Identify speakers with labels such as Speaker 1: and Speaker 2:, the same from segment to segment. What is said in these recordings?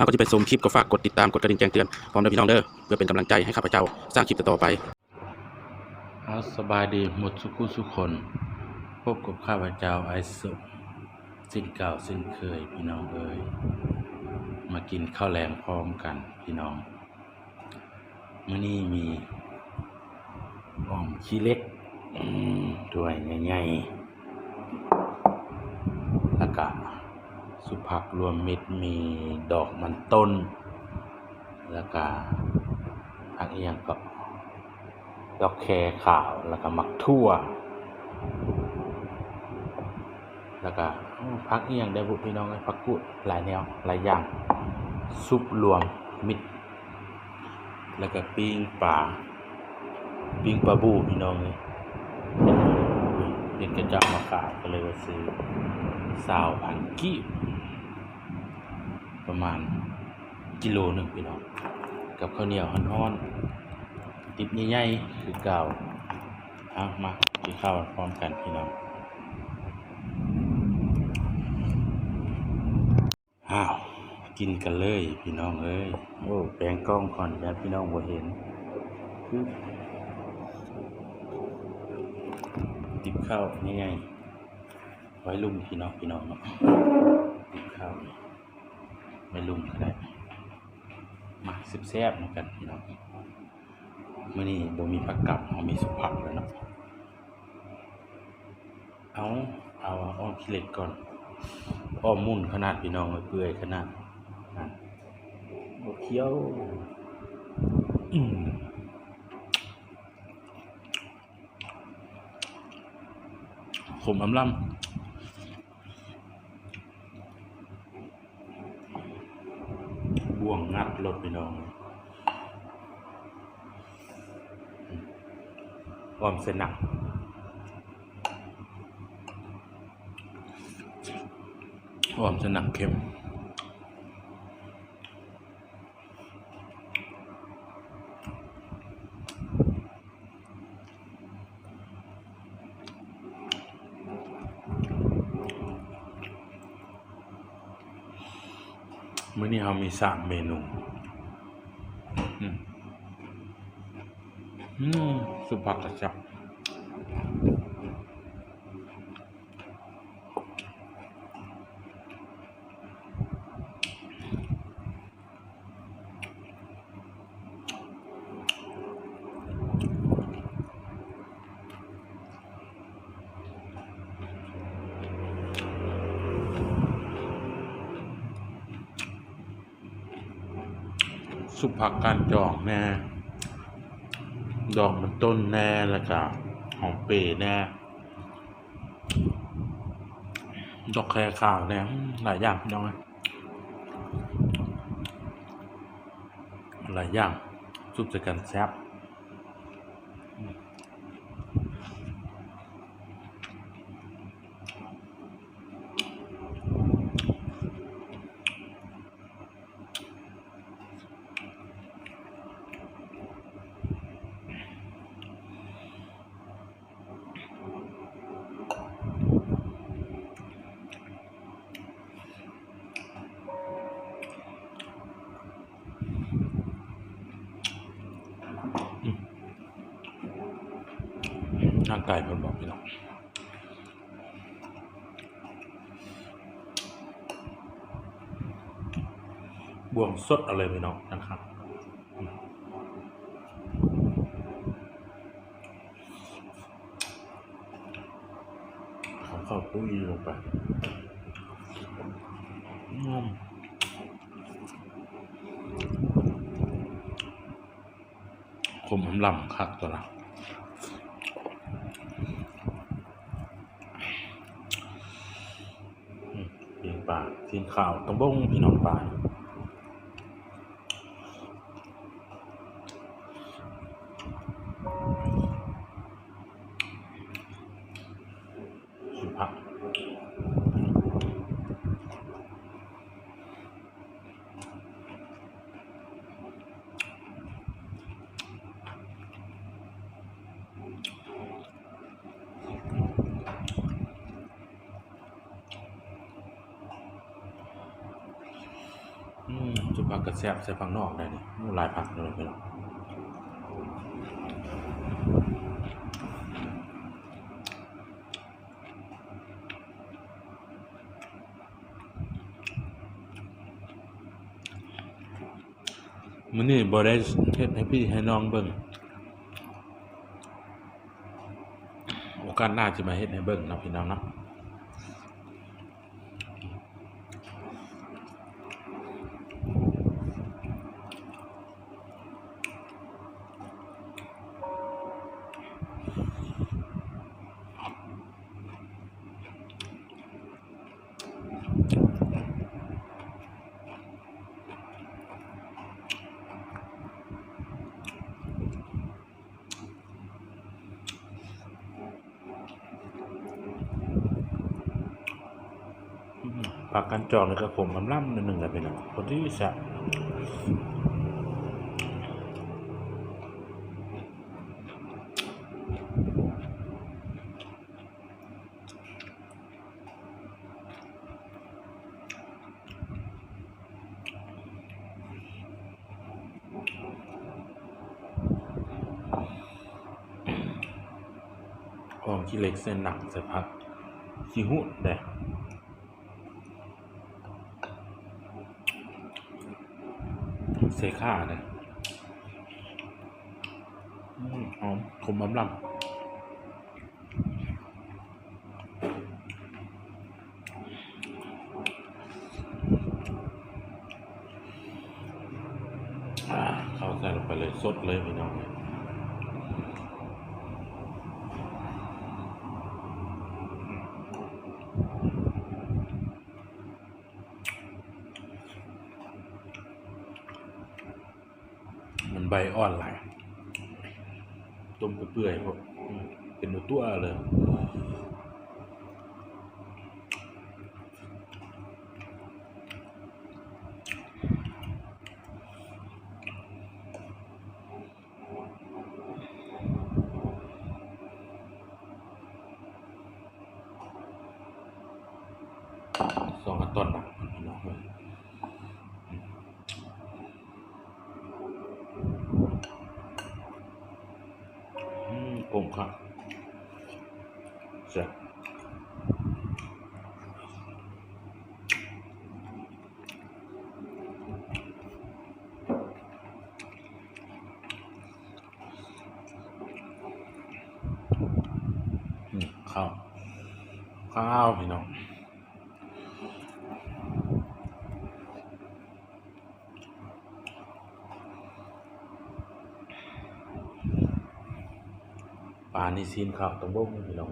Speaker 1: เราก็จะไปชมคลิปก็ฝากกดติดตามกดกระดิ่งแจ้งเตือนพร้อมด้วยพี่น้องเด้อเพื่อเป็นกำลังใจให้ข้าพเจ้าสร้างคลิปต่อๆไป
Speaker 2: เอาสบายดีหมดสุขุสุคนพบกับข้าพเจ้าไอสุสิ้นเก่าสิ้นเคยพี่น้องเอ้ยมากินข้าวแรงพร้อมกันพี่น้องมื้อนี้มีอ่อมขี้เล็กถ้วยใหญ่ๆแล้วก็ สุผักรวมมิตรมีดอกมันต้น แล้วก็ผักอียงก็ดอกแครขาว แล้วก็มักทั่ว แล้วก็พักเอียงได้บุพี่น้องไอ้พักกุดหลายแนวหลายอย่างซุปรวมมิตร แล้วก็ปิ้งปลาปิ้งปลาบูพี่น้องเลย เด็กกระจับมาขายก็เลยว่าซื้อสาวพันกีบประมาณกิโลหนึ่งพี่น้องกับข้าวเหนียวฮ้อนๆติบใหญ่ๆคือเก่าเอามากินข้าวพร้อมกันพี่น้องอ้าวกินกันเลยพี่น้องเอ้ยโอ้แปลงกล้องก่อนนะพี่น้องบ่เห็นคือ ติบข้าวง่ายๆไว้ลุ่มพี่น้องพี่น้องเนาะติบข้าวไว้ลุ่มก็ได้มาสิบแซ่บเหมือนกันพี่น้องมื่อนี้บ่มีผักกับเรามีสุผักแล้วเนาะเอาเอาอ้อมขี้เหล็กก่อนอ้อมมุ่นขนาดพี่น้องเลยเปื่อยขนาดโอเคี้ยว อืม ขมอำลำบ่วงงัดรถไปน้องอืมอ้อมเส้นหนักหอมจะหนักเค็ม มื้อนี้เรามีสามเมนูอืมอืมสุปผักกระจบ สุภาการจองแน่ดอกมันต้นแน่แล้วก็หอมเปรย์แน่ดอกแครขาวแน่หลายอย่างน้องเอ้ยหลายอย่างสุดจะกันแซ่บ ร่างกายเพิ่นบอกพี่น้องบวงสดอะไรพี่น้องนะครับขาเข้าปุ้ยลงไปงอมขมอำลำคักตัวละอืมเพียง ป่าทีมข่าวต้องบ้งพี่น้องป่าสุภาพ อืมผักกระแซบใส่ผักนอกได้นี่หลายผักเลยพี่น้องมื้อนี้บ่ได้เฮ็ดให้พี่ให้น้องเบิ่งโอกาสหน้าจะมาเฮ็ดให้เบิ่งนะพี่น้องเนาะ ปากกันจอกนี่ก็ผมกำล่ำนิดหนึ่งแหละเป็นคนที่จะของขี้เหล็กเส้นหนักใส่พักขี้หุ่นเด้ เซค่าเลยอืมหอมขมลำลำเข้าใส่ลงไปเลยสดเลยพี่องมัน ใบอ่อนหลายต้มเปื่อยๆพวกเป็นตัวเลยสองอันต้นนะพี่น้องเอ้ยอืมกลม ครับแซ่อืมข้าวข้าวพี่น้อง ปลานี่ซีนข้าวต้องบ่งพี่น้อง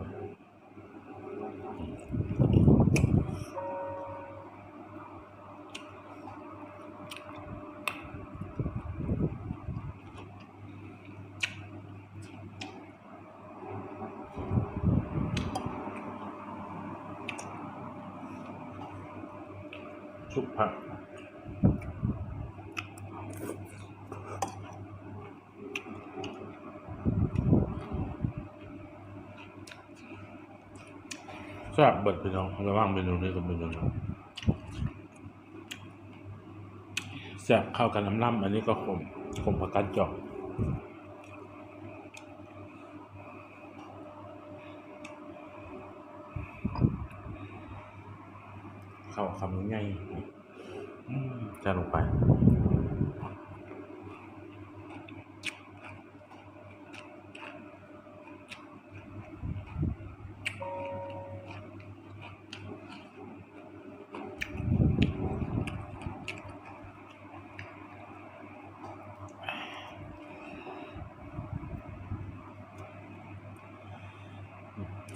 Speaker 2: ชุบผักแซ่บเบิดพี่น้องระหว่างเมนูนี้กับเมนูนี้แซ่บเข้ากันน้ำล่ำอันนี้ก็ขมขมผักกาดจอกเข้าคำง่ายๆอืมจะลงไป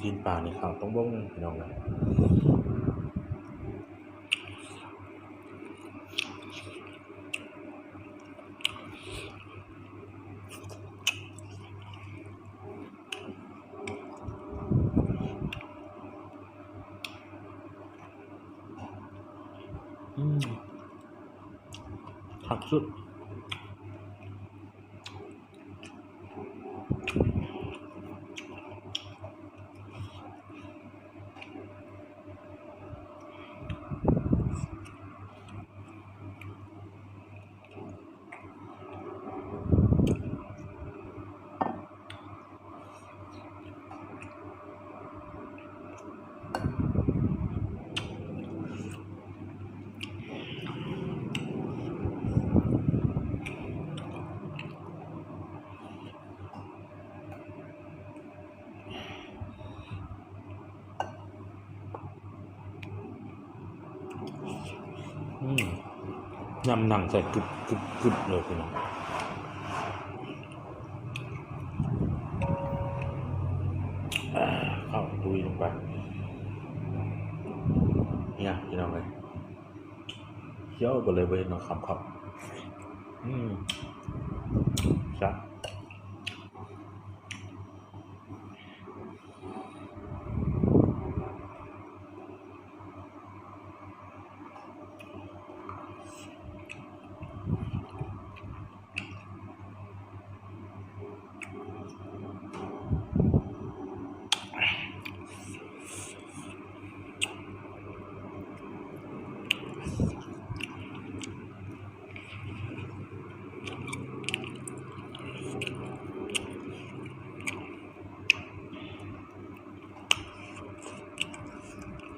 Speaker 2: จีน ป่านี่เขาต้องบ้งพี่น้องนะอืมผักสุด อ อืม ยำหนังใส่กึบกึบกึบเลยพี่น้องเข้าดุยลงไปเนี่ยพี่น้องเลยเคี้ยวไปเลยไปน้องคำครับอืมจ้ะ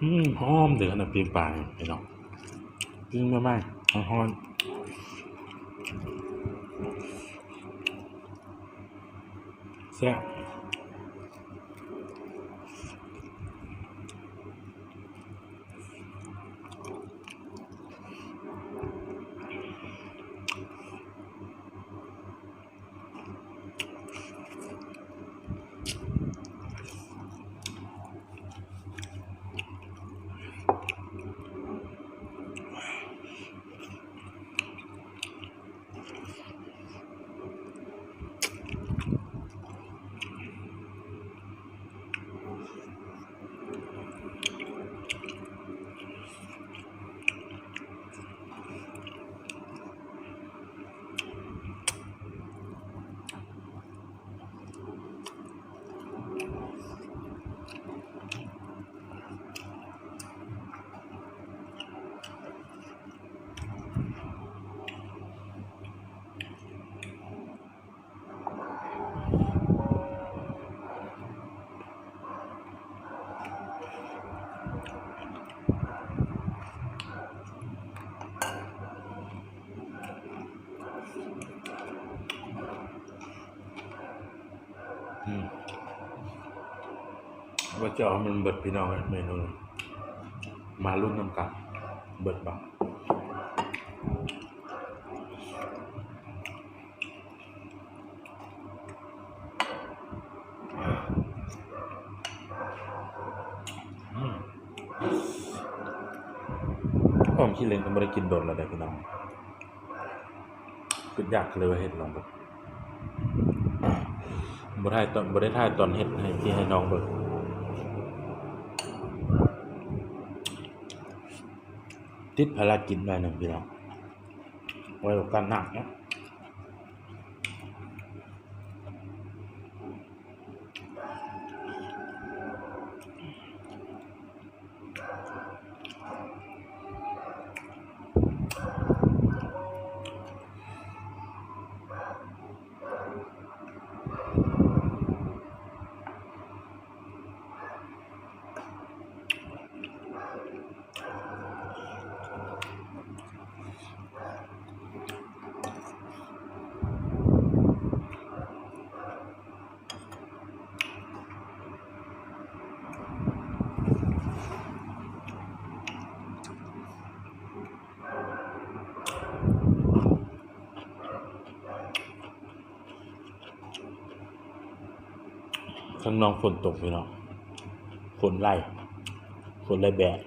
Speaker 2: อืมหอมเดือดนาดปีนปลายพี่น้องปิ้งไม่ไหมหอมหอมแซ่บ อืมว่า จะเอามันเบิดพี่น้องเมนูมาลุ่นน้ำกันเบิดบังผมคิดเล่นก็ไม่ได้กินโดนแล้วได้อพี่น้องคืออยากเลยเห็ดลองเบิดบ่ได้ตอนบ่ได้ถ่ายตอนเฮ็ดให้พี่ให้น้องเบิ่ง ติดภารกิจมาหนึ่งพี่น้องไว้กับการหนักเนาะ ข้างนอกฝนตกพี่น้องฝนไล่ฝนไล่แบก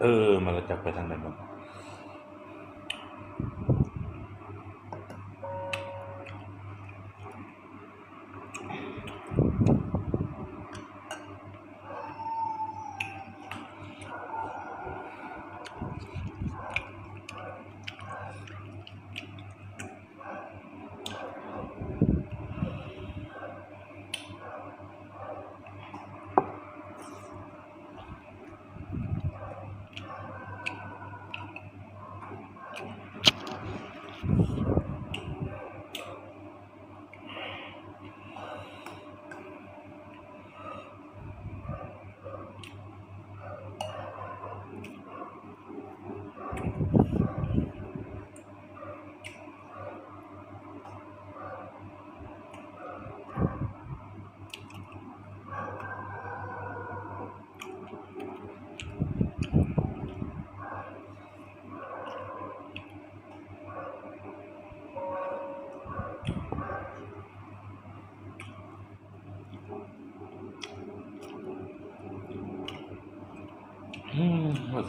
Speaker 2: เออ มาแล้วจับไปทางไหนบ้าง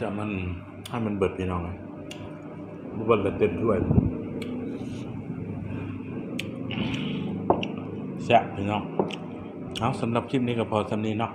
Speaker 2: จะมันให้มันเบิดพี่น้องเลยบุบละเต็มถ้วยแซ่บพี่น้องเอาสำหรับคลิปนี้ก็พอสำนี้เนาะ